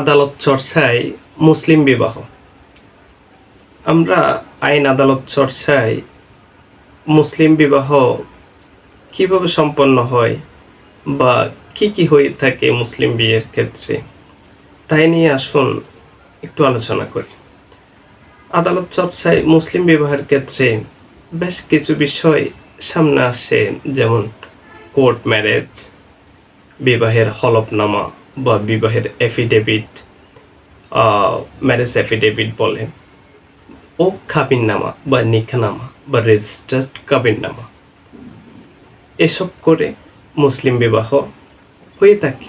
আদালত চর্চায় মুসলিম বিবাহ। আমরা আইন আদালত চর্চায় মুসলিম বিবাহ কীভাবে সম্পন্ন হয় বা কি কি হয়ে থাকে মুসলিম বিয়ের ক্ষেত্রে, তাই নিয়ে আসুন একটু আলোচনা করি। আদালত চর্চায় মুসলিম বিবাহের ক্ষেত্রে বেশ কিছু বিষয় সামনে আসে, যেমন কোর্ট ম্যারেজ, বিবাহের হলফনামা বা বিবাহের এফিডেভিট ম্যারেজ এফিডেভিট বলে ও কাবিননামা বা নিকানামা বা রেজিস্টার্ড কাবিননামা এসব করে মুসলিম বিবাহ হয়ে থাকে।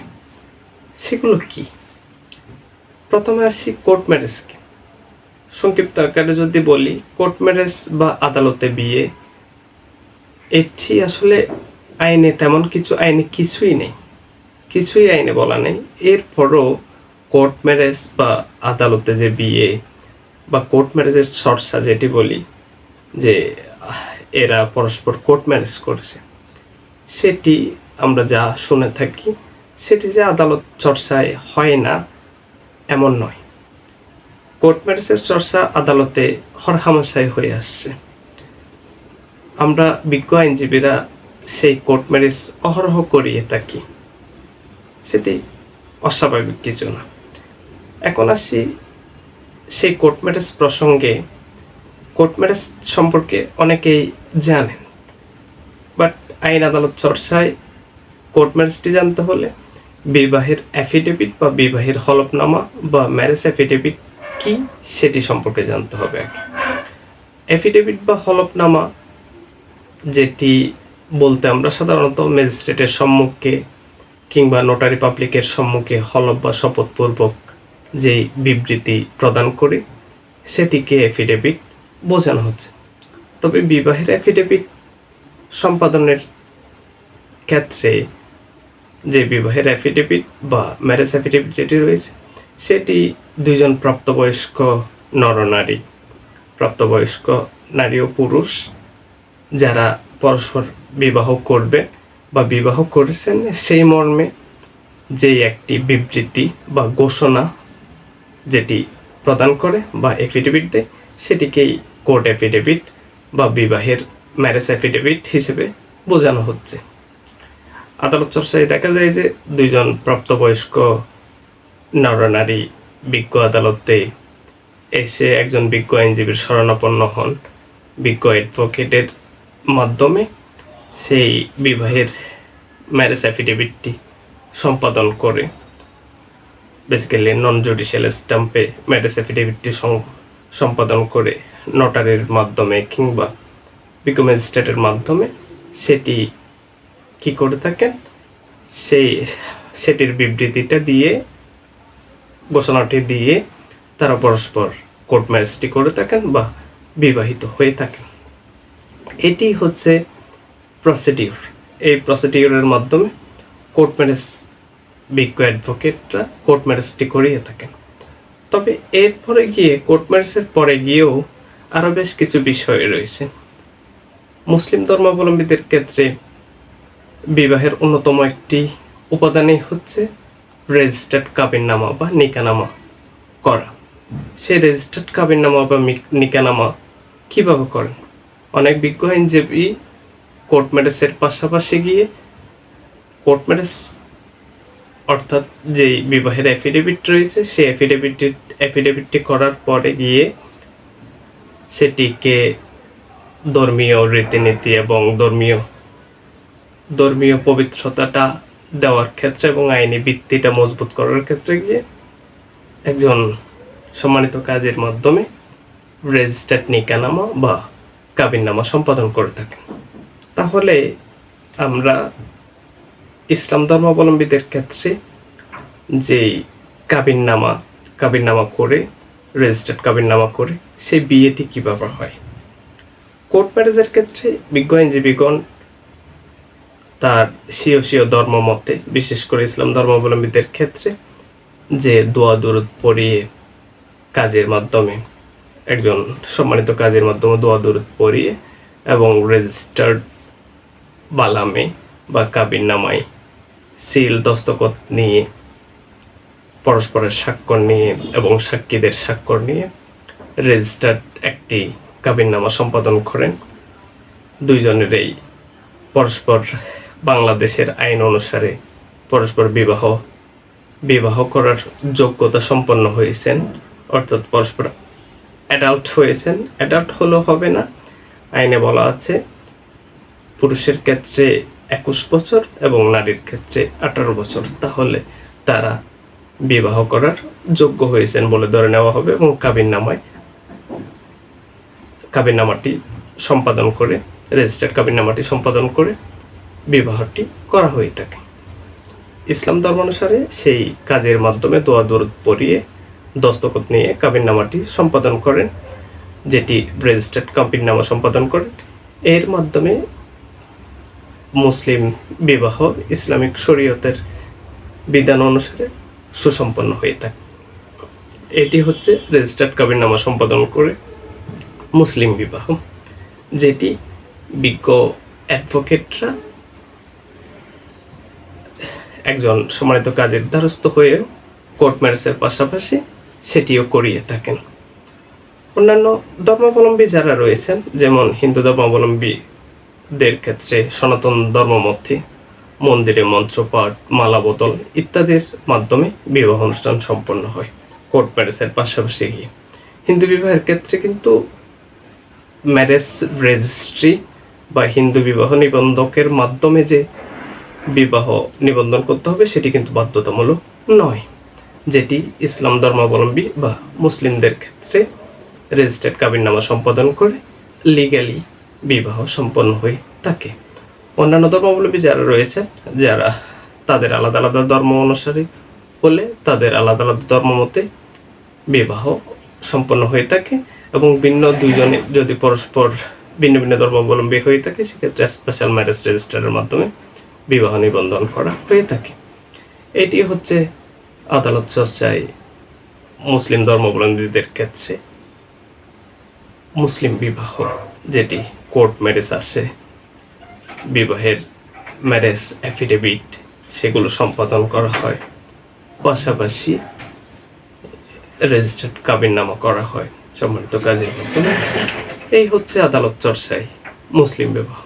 সেগুলো কি? প্রথমে আসি কোর্ট ম্যারেজকে সংক্ষিপ্ত আকারে যদি বলি কোর্ট ম্যারেজ বা আদালতে বিয়ে, এটি আসলে আইনে তেমন কিছু আইনে কিছুই নেই। কিছুই আইনে বলা নেই। এরপরও কোর্ট ম্যারেজ বা আদালতে যে বিয়ে বা কোর্ট ম্যারেজের চর্চা যেটি বলি যে এরা পরস্পর কোর্ট ম্যারেজ করেছে। সেটি আমরা যা শুনে থাকি, সেটি যে আদালত চর্চায় হয় না, এমন নয়। কোর্ট ম্যারেজের চর্চা আদালতে হরহামেশাই হয়ে আসছে। আমরা বিজ্ঞ আইনজীবীরা সেই কোর্ট ম্যারেজ অহরহ করিয়ে থাকি। সেটি অস্বাভাবিক কিছু না। এখন আসি সেই কোর্ট ম্যারেজ প্রসঙ্গে। কোর্ট ম্যারেজ সম্পর্কে অনেকেই জানেন, বাট আইন আদালত চর্চায় কোর্ট ম্যারেজটি জানতে হলে বিবাহের অ্যাফিডেভিট বা বিবাহের হলফনামা বা ম্যারেজ অ্যাফিডেভিট কি সেটি সম্পর্কে জানতে হবে আগে। অ্যাফিডেভিট বা হলফনামা যেটি বলতে আমরা সাধারণত ম্যাজিস্ট্রেটের সম্মুখে কিংবা নোটারি পাবলিকের সম্মুখে হলফ বা শপথপূর্বক যেই বিবৃতি প্রদান করে, সেটিকে অ্যাফিডেভিট বোঝানো হচ্ছে। তবে বিবাহের অ্যাফিডেভিট সম্পাদনের ক্ষেত্রে যে বিবাহের অ্যাফিডেভিট বা ম্যারেজ অ্যাফিডেভিট যেটি রয়েছে, সেটি দুইজন প্রাপ্তবয়স্ক নরনারী, প্রাপ্তবয়স্ক নারী ও পুরুষ যারা পরস্পর বিবাহ করবে বা বিবাহ করেছেন, সেই মর্মে যে একটি বিবৃতি বা ঘোষণা যেটি প্রদান করে বা এফিডেভিট দেয়, সেটিকেই কোর্ট এফিডেভিট বা বিবাহের ম্যারেজ এফিডেভিট হিসেবে বোঝানো হচ্ছে। আদালত চর্চায় দেখা যায় যে দুইজন প্রাপ্তবয়স্ক নরনারী বিজ্ঞ আদালতে এসে একজন বিজ্ঞ আইনজীবীর শরণাপন্ন হন। বিজ্ঞ অ্যাডভোকেটের মাধ্যমে সেই বিবাহের ম্যারেজ অ্যাফিডেভিটটি সম্পাদন করে বেসিক্যালি নন জুডিশিয়াল স্ট্যাম্পে ম্যারেজ অ্যাফিডেভিটটি সম্পাদন করে নোটারির মাধ্যমে কিংবা বিজ্ঞ ম্যাজিস্ট্রেটের মাধ্যমে সেটি কি করে থাকেন? সেই সেটির বিবৃতিটা দিয়ে, ঘোষণাটি দিয়ে তারা পরস্পর কোর্ট ম্যারেজটি করে থাকেন বা বিবাহিত হয়ে থাকেন। এটি হচ্ছে প্রসিডিউর এই প্রসিডিউরের মাধ্যমে কোর্ট ম্যারেজ বিজ্ঞ অ্যাডভোকেটরা কোর্ট ম্যারেজটি করিয়ে থাকেন। তবে এরপরে গিয়ে কোর্ট ম্যারেজের পরে গিয়েও আরও বেশ কিছু বিষয় রয়েছে। মুসলিম ধর্মাবলম্বীদের ক্ষেত্রে বিবাহের অন্যতম একটি উপাদানই হচ্ছে রেজিস্টার্ড কাবিননামা বা নিকানামা করা। সেই রেজিস্টার্ড কাবিননামা বা নিকানামা কীভাবে করেন? অনেক বিজ্ঞ আইনজীবী কোর্ট ম্যারেজের পাশাপাশি গিয়ে কোর্ট ম্যারেজ অর্থাৎ যেই বিবাহের অ্যাফিডেভিট রয়েছে, সেই অ্যাফিডেভিটটি অ্যাফিডেভিটটি করার পরে গিয়ে সেটিকে ধর্মীয় রীতিনীতি এবং ধর্মীয় ধর্মীয় পবিত্রতাটা দেওয়ার ক্ষেত্রে এবং আইনি ভিত্তিটা মজবুত করার ক্ষেত্রে গিয়ে একজন সম্মানিত কাজের মাধ্যমে রেজিস্টার্ড নিকানামা বা কাবিননামা সম্পাদন করে থাকেন। তাহলে আমরা ইসলাম ধর্মাবলম্বীদের ক্ষেত্রে যেই কাবিননামা কাবিননামা করে রেজিস্টার্ড কাবিননামা করে, সেই বিয়েটি কীভাবে হয়? কোর্ট ম্যারেজের ক্ষেত্রে বিজ্ঞ আইনজীবীগণ তার স্বীয় স্বীয় ধর্ম মতে বিশেষ করে ইসলাম ধর্মাবলম্বীদের ক্ষেত্রে যে দোয়া, দরুদ পড়িয়ে কাজের মাধ্যমে, একজন সম্মানিত কাজের মাধ্যমে দোয়া, দরুদ পড়িয়ে এবং রেজিস্টার্ড বালামে বা কাবিন নামায় সিল, দস্তখত নিয়ে, পরস্পরের স্বাক্ষর নিয়ে এবং সাক্ষীদের স্বাক্ষর নিয়ে রেজিস্টার্ড একটি কাবিননামা সম্পাদন করেন। দুইজনেরই পরস্পর বাংলাদেশের আইন অনুসারে পরস্পর বিবাহ বিবাহ করার যোগ্যতা সম্পন্ন হয়েছেন, অর্থাৎ পরস্পর অ্যাডাল্ট হয়েছেন। অ্যাডাল্ট হলেও হবে না, আইনে বলা আছে পুরুষের ক্ষেত্রে একুশ বছর এবং নারীর ক্ষেত্রে আঠারো বছর। তাহলে তারা বিবাহ করার যোগ্য হয়েছেন বলে ধরে নেওয়া হবে এবং কাবিন নামায় কাবিন নামাটি সম্পাদন করে, রেজিস্টার্ড কাবিন নামাটি সম্পাদন করে বিবাহটি করা হয়ে থাকে। ইসলাম ধর্ম অনুসারে সেই কাজের মাধ্যমে দোয়া দরুদ পরিয়ে দস্তখত নিয়ে কাবিন নামাটি সম্পাদন করেন, যেটি রেজিস্টার্ড কাবিন নামা সম্পাদন করেন। এর মাধ্যমে মুসলিম বিবাহ ইসলামিক শরীয়তের বিধান অনুসারে সুসম্পন্ন হয়ে থাকে। এটি হচ্ছে রেজিস্টার্ড কাবিননামা সম্পাদন করে মুসলিম বিবাহ, যেটি বিজ্ঞ অ্যাডভোকেটরা একজন সম্মানিত কাজের দ্বারস্থ হয়ে কোর্ট ম্যারেজের পাশাপাশি সেটিও করিয়ে থাকেন। অন্যান্য ধর্মাবলম্বী যারা রয়েছেন, যেমন হিন্দু ধর্মাবলম্বীদের ক্ষেত্রে সনাতন ধর্মমধ্যে মন্দিরে মন্ত্রপাঠ, মালা বোতল ইত্যাদির মাধ্যমে বিবাহ অনুষ্ঠান সম্পন্ন হয়, কোর্ট ম্যারেজের পাশাপাশি গিয়ে। হিন্দু বিবাহের ক্ষেত্রে কিন্তু ম্যারেজ রেজিস্ট্রি বা হিন্দু বিবাহ নিবন্ধকের মাধ্যমে যে বিবাহ নিবন্ধন করতে হবে, সেটি কিন্তু বাধ্যতামূলক নয়। যেটি ইসলাম ধর্মাবলম্বী বা মুসলিমদের ক্ষেত্রে রেজিস্টার্ড কাবিননামা সম্পাদন করে লিগ্যালি বিবাহ সম্পন্ন হয়ে থাকে। অন্যান্য ধর্মাবলম্বী যারা রয়েছেন যারা তাদের আলাদা আলাদা ধর্ম অনুসারে হলে তাদের আলাদা আলাদা ধর্ম মতে বিবাহ সম্পন্ন হয়ে থাকে এবং ভিন্ন দুজনে যদি পরস্পর ভিন্ন ভিন্ন ধর্মাবলম্বী হয়ে থাকে, সেক্ষেত্রে স্পেশাল ম্যারেজ রেজিস্টারের মাধ্যমে বিবাহ নিবন্ধন করা হয়ে থাকে। এটি হচ্ছে আদালত চর্চায় মুসলিম ধর্মাবলম্বীদের ক্ষেত্রে মুসলিম বিবাহ, যেটি কোর্ট ম্যারেজ আসে, বিবাহের ম্যারেজ অ্যাফিডেভিট সেগুলো সম্পাদন করা হয়। পাশাপাশি রেজিস্টার্ড কাবিননামা করা হয়, সম্মানিত কাজের মাধ্যমে। এই হচ্ছে আদালত চর্চায় মুসলিম বিবাহ।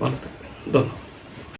ভালো থাকবেন। ধন্যবাদ।